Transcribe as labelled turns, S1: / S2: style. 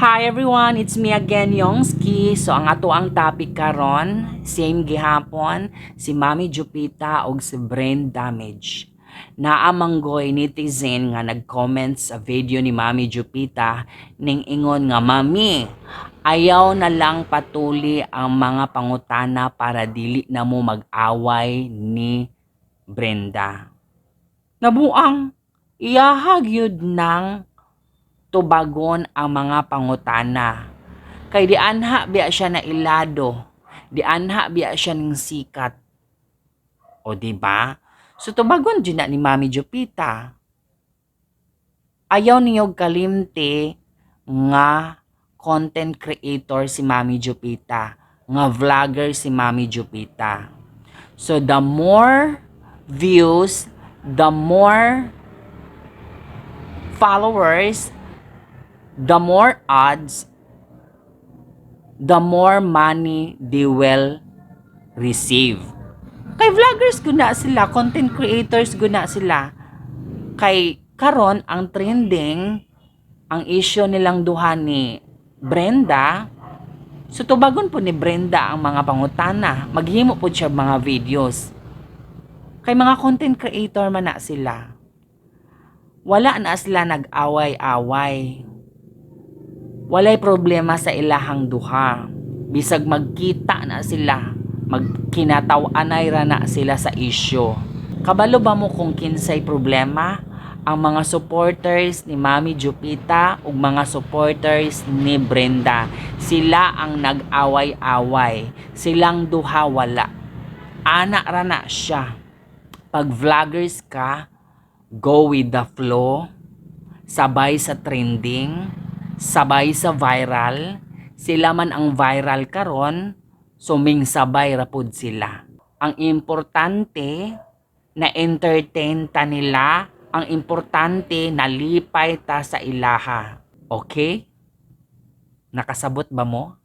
S1: Hi everyone, it's me again, Yongski. So ang ato ang topic karon, same gihapon, si Mami Jupita og si brain damage. Naamanggoy netizen nga nag-comment sa video ni Mami Jupita ning ingon nga Mami, ayaw na lang patuli ang mga pangutana para dili na mo mag-away ni Brenda. Nabuang, iyahag yun ng tubagon ang mga pangutana. Kay di anha biya siya na ilado. Di anha biya siya ng sikat. O di ba? So tubagon dyan na ni Mami Jupita. Ayaw niyo kalimte nga content creator si Mami Jupita. Nga vlogger si Mami Jupita. So the more views, the more followers, the more odds, the more money they will receive. Kay vloggers guna sila, content creators guna sila. Kay karon ang trending, ang issue nilang duha ni Brenda, so tubagon po ni Brenda ang mga pangutana. Maghimo po siya mga videos. Kay mga content creator man na sila. Wala na sila nag-away-away walay problema sa ilahang duha. Bisag magkita na sila, magkinataw-anay ra na sila sa isyo. Kabalo ba mo kung kinsay problema? Ang mga supporters ni Mami Jupita ug mga supporters ni Brenda, sila ang nag-away-away. Silang duha wala. Ana ra na siya. Pag vloggers ka, go with the flow, sabay sa trending, sabay sa viral, sila man ang viral karon, suming sabay rapod sila. Ang importante na entertain ta nila, ang importante na lipay ta sa ilaha. Okay? Nakasabot ba mo?